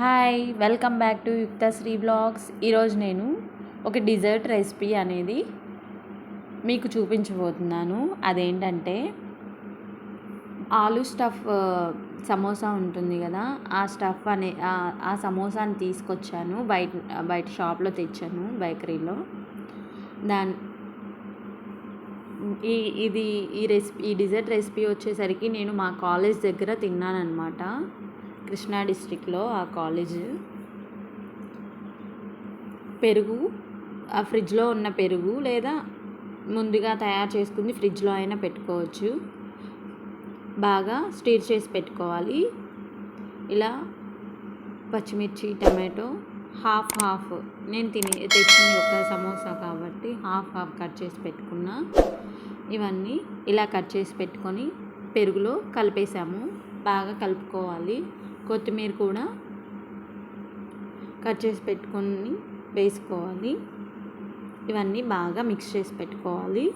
Hi welcome back to Yuktashri blogs. ఈరోజు నేను ఒక డిజర్ట్ రెసిపీ అనేది మీకు చూపించబోతున్నాను. అదేంటంటే ఆలు స్టఫ్ సమోసా ఉంటుంది కదా ఆ స్టఫ్ అనే ఆ- ఆ సమోసాని తీసుకొచ్చాను. బయట బయట షాప్లో తెచ్చాను బేకరీలో. దాని ఈ ఇది ఈ రెసిపీ ఈ డిజర్ట్ రెసిపీ వచ్చేసరికి నేను మా కాలేజ్ దగ్గర తిన్నానమాట కృష్ణా డిస్టిక్లో ఆ కాలేజ్. పెరుగు ఆ ఫ్రిడ్జ్లో ఉన్న పెరుగు లేదా ముందుగా తయారు చేసుకుంది ఫ్రిడ్జ్లో అయినా పెట్టుకోవచ్చు. బాగా స్టీర్ చేసి పెట్టుకోవాలి. ఇలా పచ్చిమిర్చి టమాటో హాఫ్ హాఫ్. నేను తినే తెచ్చింది ఒక సమోసా కాబట్టి హాఫ్ హాఫ్ కట్ చేసి పెట్టుకున్నా. ఇవన్నీ ఇలా కట్ చేసి పెట్టుకొని పెరుగులో కలిపేసాము. బాగా కలుపుకోవాలి. కొత్తిమీర కూడా కట్ చేసి పెట్టుకొని వేసుకోవాలి. ఇవన్నీ బాగా మిక్స్ చేసి పెట్టుకోవాలి.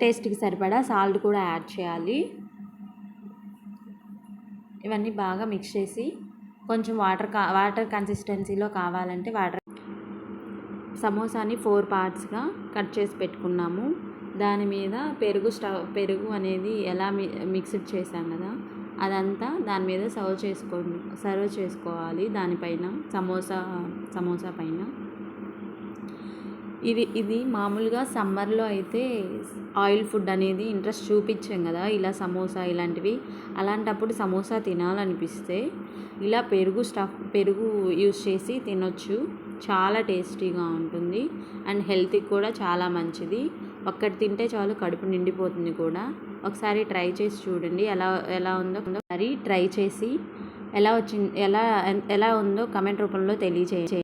టేస్ట్కి సరిపడా సాల్ట్ కూడా యాడ్ చేయాలి. ఇవన్నీ బాగా మిక్స్ చేసి కొంచెం వాటర్ కా వాటర్ కన్సిస్టెన్సీలో కావాలంటే వాటర్ సమోసాని ఫోర్ పార్ట్స్గా కట్ చేసి పెట్టుకున్నాము. దాని మీద పెరుగు స్టవ్ పెరుగు అనేది ఎలా మి మిక్స్డ్ చేసాం కదా అదంతా దాని మీద సర్వ్ చేసుకో సర్వ్ చేసుకోవాలి. దానిపైన సమోసా సమోసా పైన. ఇది ఇది మామూలుగా సమ్మర్లో అయితే ఆయిల్ ఫుడ్ అనేది ఇంట్రెస్ట్ చూపించాం కదా ఇలా సమోసా ఇలాంటివి. అలాంటప్పుడు సమోసా తినాలనిపిస్తే ఇలా పెరుగు స్టఫ్ పెరుగు యూస్ చేసి తినొచ్చు. చాలా టేస్టీగా ఉంటుంది. అండ్ హెల్త్కి కూడా చాలా మంచిది. ఒక్కటి తింటే చాలు కడుపు నిండిపోతుంది కూడా. ఒకసారి ట్రై చేసి చూడండి. ఎలా ఎలా ఉందో ఒకసారి ట్రై చేసి ఎలా వచ్చింది ఎలా ఎలా ఉందో కమెంట్ రూపంలో తెలియజేయండి